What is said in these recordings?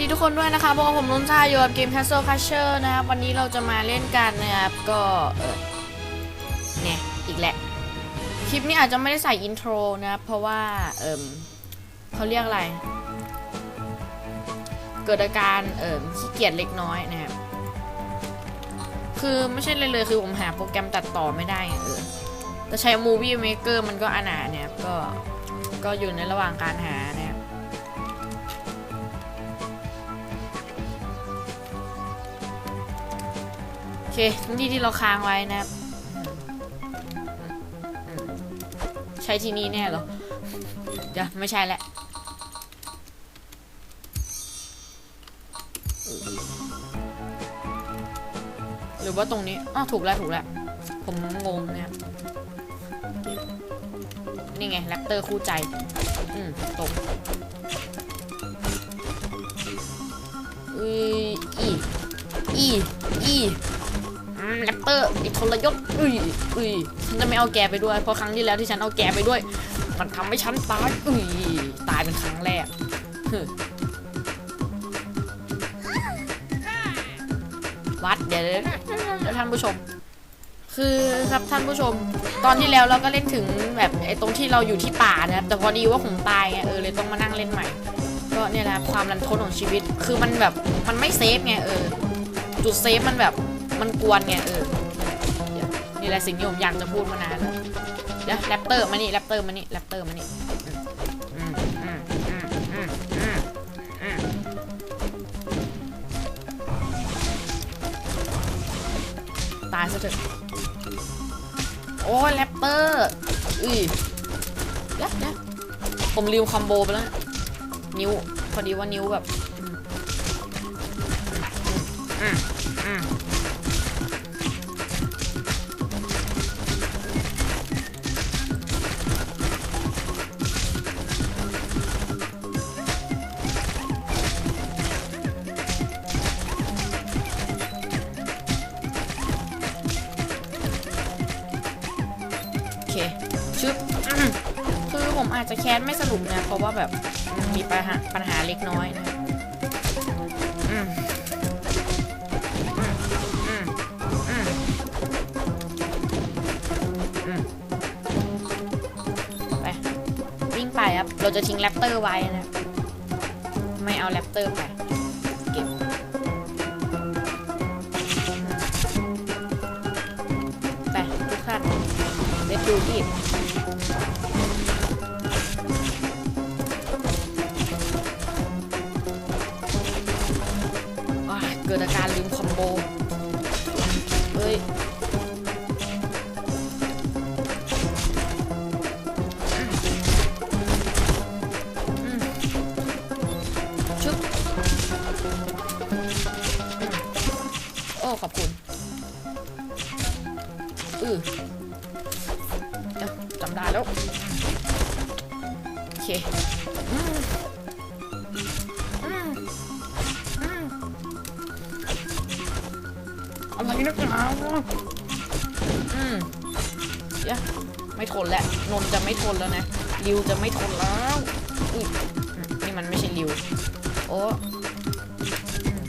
ดีทุกคนด้วยนะคะพวกบผมนุ่นชาอยู่กับเกม Castle Crusher นะครับ วันนี้เราจะมาเล่นกันนะครับ ก็เออเนี่ยอีกแหละ คลิปนี้อาจจะไม่ได้ใส่อินโทรนะครับ เพราะว่า เอิมเขาเรียกอะไร เกิดอาการเอิมขี้เกียจเล็กน้อยนะครับ คือไม่ใช่เลยเลย คือผมหาโปรแกรมตัดต่อไม่ได้เออแต่ใช้ Movie Maker มันก็อนาเนี่ยก็ ก็อยู่ในระหว่างการหา คทั้งที่ที่เราค้างไว้นะใช้ที่นี่แน่หรอเดี๋ยวไม่ใช่แล้วหรือว่าตรงนี้อ้าถูกแล้วถูกแล้ว ผมงงเนี่ยนี่ไงแรปเตอร์คู่ใจ อืมตกอืออีอีอี แรปเตอร์ไอีทรยศอุ้ยอุ้ยฉันจะไม่เอาแกไปด้วย เพราะครั้งที่แล้วที่ฉันเอาแกไปด้วย มันทำให้ฉันตายอุ้ยตายเป็นครั้งแรกฮึวัดเดี๋ยวเดี๋ยวเดี๋ยวท่านผู้ชม คือครับท่านผู้ชม ตอนที่แล้วเราก็เล่นถึงแบบไอ้ตรงที่เราอยู่ที่ป่านะครับแต่พอดีว่าผมตายไงเออเลยต้องมานั่งเล่นใหม่ ก็เนี่ยแหละความรันทดของชีวิต คือมันแบบมันไม่เซฟไงเออ จุดเซฟมันแบบ มันกวนไงเออเนี่แหละสิ่งที่ผมอยากจะพูดมานานแล้วเดี๋ยวแรปเตอร์มานี่แรปเตอร์มานี่แรปเตอร์มานี่อืมอืมอืมอืมอืมตายซะเถอะโอ้แรปเตอร์อุ้ยเดี๋ยวเดี๋ยวผมลืมคอมโบไปแล้วนิ้วพอดีว่านิ้วแบบ อืม อาจจะแคสไม่สรุปนะ เพราะว่าแบบมีปัญหาปัญหาเล็กน้อยนะไปวิ่งไปครับ เราจะทิ้งแรปเตอร์ไว้นะ ไม่เอาแรปเตอร์ไปเก็บไปทุกท่านเดดูดิว้ายเกิดอากา อะไรนักหนาวะอืมเดี๋ยไม่ทนแล้วนนจะไม่ทนแล้วนะริวจะไม่ทนแล้วอุ้ยนี่มันไม่ใช่ริวโอ้อืม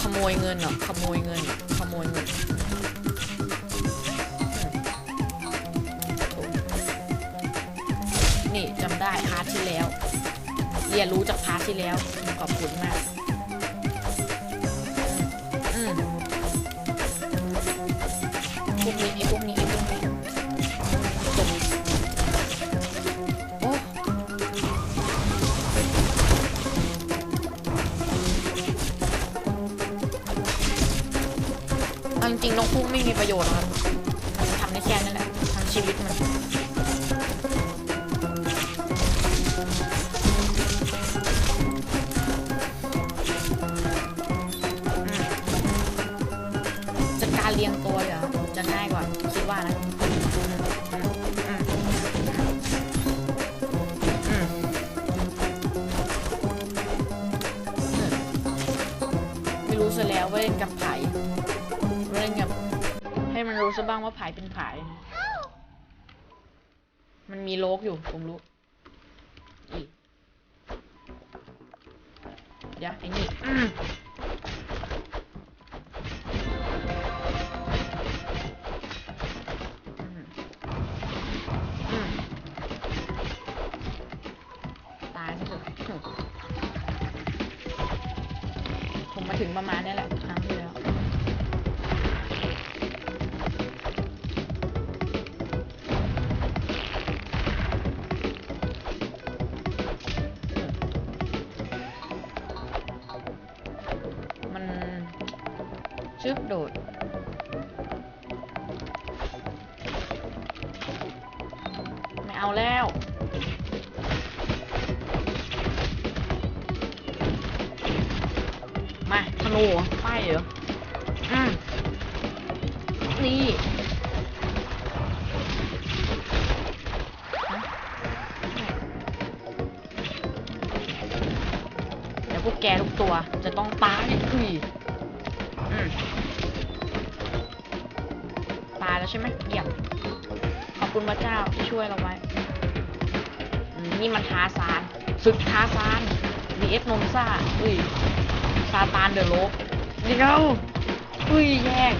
ขโมยเงินเหรอขโมยเงินขโมยเงินนี่จำได้พาร์ทที่แล้ว เรียนรู้จากพาร์ทที่แล้วขอบคุณมาก วกนี้ไอ้พวกนี้ไอ้พวกนี้จบโอ้เอาจริงๆนกพุ่ไม่มีประโยชน์หรอกครับมันทำได้แค่นั้นแหละทั้งชีวิตมัน จะง่ายกว่าคิดว่านะไม่รู้ซะแล้วว่าเล่นกับไผ่เล่นกับให้มันรู้ซะบ้างว่าไผ่เป็นไผ่มันมีโลกอยู่ ผมรู้อีกเดี๋ยวไอ้นี่ ชึบโดด ไม่เอาแล้วมาธนูเหรอไปเหรอ อืมนี่เดี๋ยวพวกแกทุกตัวจะต้องตายอุ้ย ใช่ไหมเยี่ยมขอบคุณพระเจ้าที่ช่วยเราไว้อืมนี่มันทาซานศึกทาซาน vs นนซ่าอุ้ยซาตานเดอะโลบเดี๋ยวอุ้ยแย่ง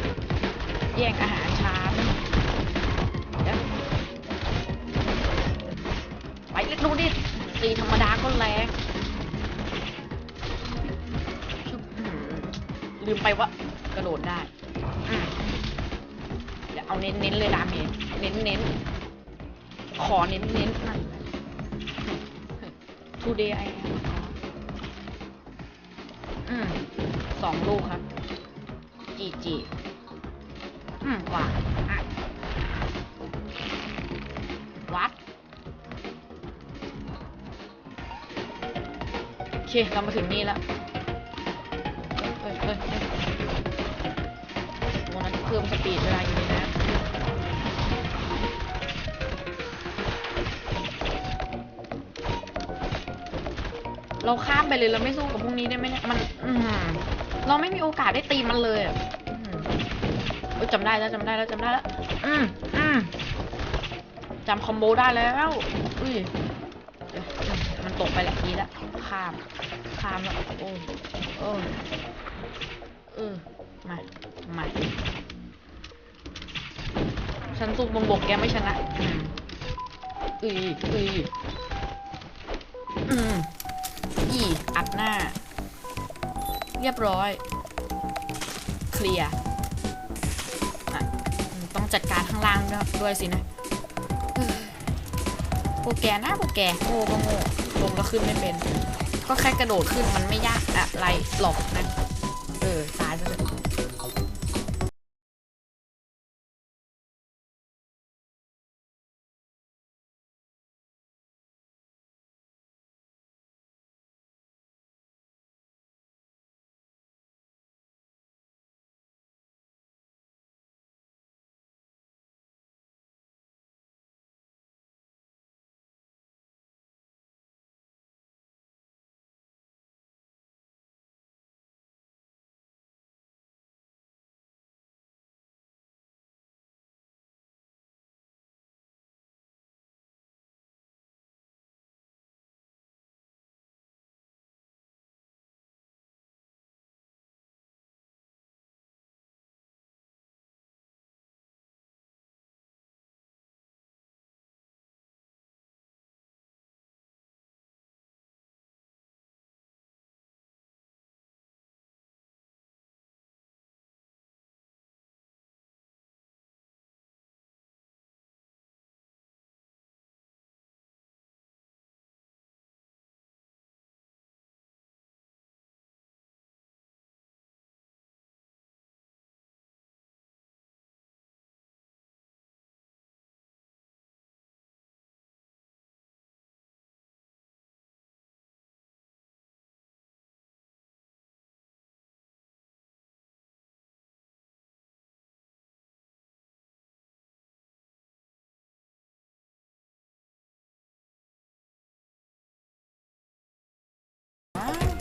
แย่งอาหารช้างเดี๋ยวไปเล็กดูดิตีธรรมดาก็แรงชุบอื้อหือลืมไปว่ากระโดดได้อืม เอาเน้นๆเลยดาเมจเน้นๆ ขอเน้นๆนั่น today I am อืมสองลูกครับ จีจีอืมว่าวัดโอเคเรามาถึงนี่แล้วเฮ้ยเฮ้ยเฮ้ยวันนั้นเพิ่มสปีดเวลาอยู่ เราข้ามไปเลยเราไม่สู้กับพวกนี้ได้ไหมเนี่ยมันอืเราไม่มีโอกาสได้ตีมันเลยอะอืมเอ้ยจำได้แล้วจำได้แล้วจำได้แล้ว อืมอืมจำคอมโบได้แล้วอุ้ยมันตกไปแหละดีแล้วข้ามข้ามแล้วโอ้โอ้เออมามาฉันสู้บนบกแกไม่ชนะอืมอืออืออืม ดหน้า เรียบร้อย เคลียร์ต้องจัดการข้างล่างด้วยสินะเฮ้ยพวกแกนะพวกแกโง่ก็โง่ลงก็ขึ้นไม่เป็น ก็แค่กระโดดขึ้นมันไม่ยากอะไรหรอกนะ เออตายซะเลย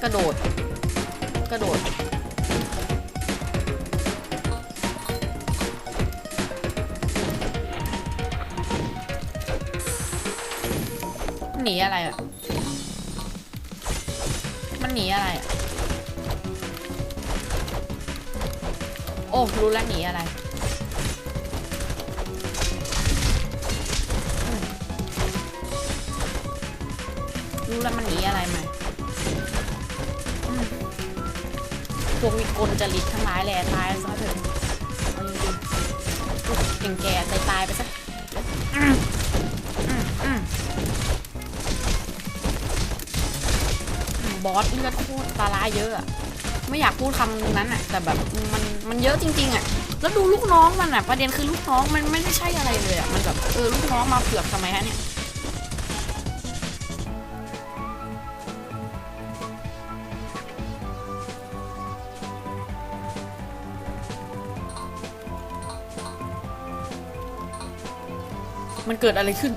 กระโดด กระโดด หนีอะไรอะ มันหนีอะไรอะ โอ้รู้แล้วหนีอะไรรู้แล้วมันหนีอะไรมาอื พวกวิกลจริตทั้งหลายแหล่ตายซะเถอะเอาจริงๆพวกแก่ๆตายตายไปซะอืมอืมอืมบอสเลือดโคตรปลาร้าเยอะอะไม่อยากพูดคำนั้นอะแต่แบบมันมันเยอะจริง ๆอะแล้วดูลูกน้องมันอะประเด็นคือลูกน้องมันไม่ได้ใช่อะไรเลยอะมันแบบเออลูกน้องมาเผือกทำไมฮะเนี่ย มันเกิดอะไรขึ้น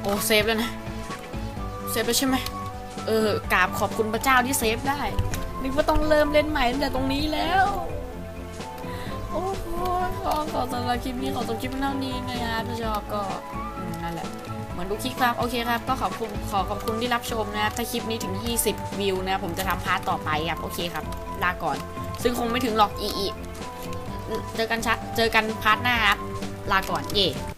โอ้เซฟแล้วนะ เซฟแล้วใช่ไหม เออกราบขอบคุณพระเจ้าที่เซฟได้ นึกว่าต้องเริ่มเล่นใหม่ตั้งแต่ตรงนี้แล้ว โอ้โหขอขอสำหรับคลิปนี้ขอจบคลิปเท่านี้นะครับถ้าชอบก็นั่นแหละเหมือนดูคลิปครับ โอเคครับ ก็ขอบคุณขอขอบคุณที่รับชมนะครับ ถ้าคลิปนี้ถึง 20 วิวนะ ผมจะทำพาร์ทต่อไปครับ โอเคครับ ลาก่อน ซึ่งคงไม่ถึงหรอกอีอี เจอกันชัดเจอกันพาร์ทหน้าครับ ลาก่อนเย่